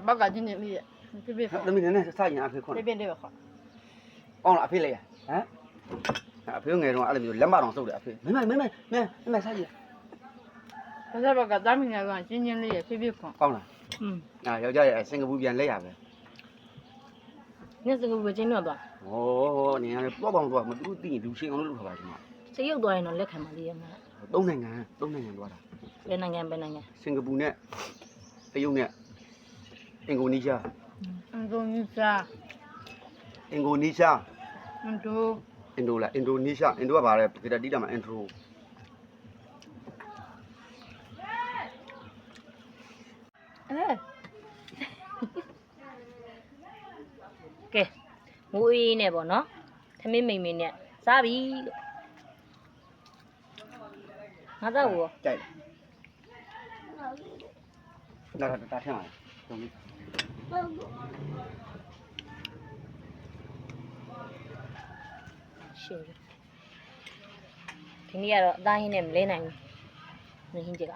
အပေါက်ကချင်းချင်းလေးပြပြသမီးနည်းနည်းစရင်အဖေခွန်းပြပြလေးပဲခေါ်ကောင်းလားအဖေလေးရဟမ်အဖေငယ်တော့အဲ့လိုမျိုးလက်မတော်စုပ်တယ်အဖေမင်းမမင်းမမင်းမစရင်ဒါဆိုတော့ကတာမင်ညာကချင်းချင်းလေးပြပြခေါ်ကောင်းလားอืมအာယောက်ျားရဲ့စင်ကာပူပြန်လက်ရပဲညစကူပဲချင်းတော့သွားဟောနေရတယ်ပေါ့ပေါင်းတော့မသူသိရင်လူရှင်းအောင်လုပ်ထားပါကျွန်စရုပ်သွားရင်တော့လက်ခံပါသေးရဲ့မလားတော်သုံးနိုင်ငံသုံးနိုင်ငံသွားတာဘယ်နိုင်ငံဘယ်နိုင်ငံစင်ကာပူနဲ့တရုတ်နဲ့ အင်ဒိုနီးရှားအင်ဒိုနီးရှားအင်ဒိုနီးရှားအင်ဒိုအင်ဒိုလားအင်ဒိုနီးရှားအင်ဒိုကဘာလဲဒီတတိတာမှာအင်ဒိုအဲကဲမိုးအေးနဲ့ပေါ့နော်သမင်းမိန်မိန်နဲ့စားပြီလို့ငါတော့ဘောကြိုက်တယ်လာတာတာထဲမှာသုံး ရှယ်ဒီနေ့ကတော့အသားဟင်းနဲ့မလဲနိုင်ဘူးနေဟင်းကြက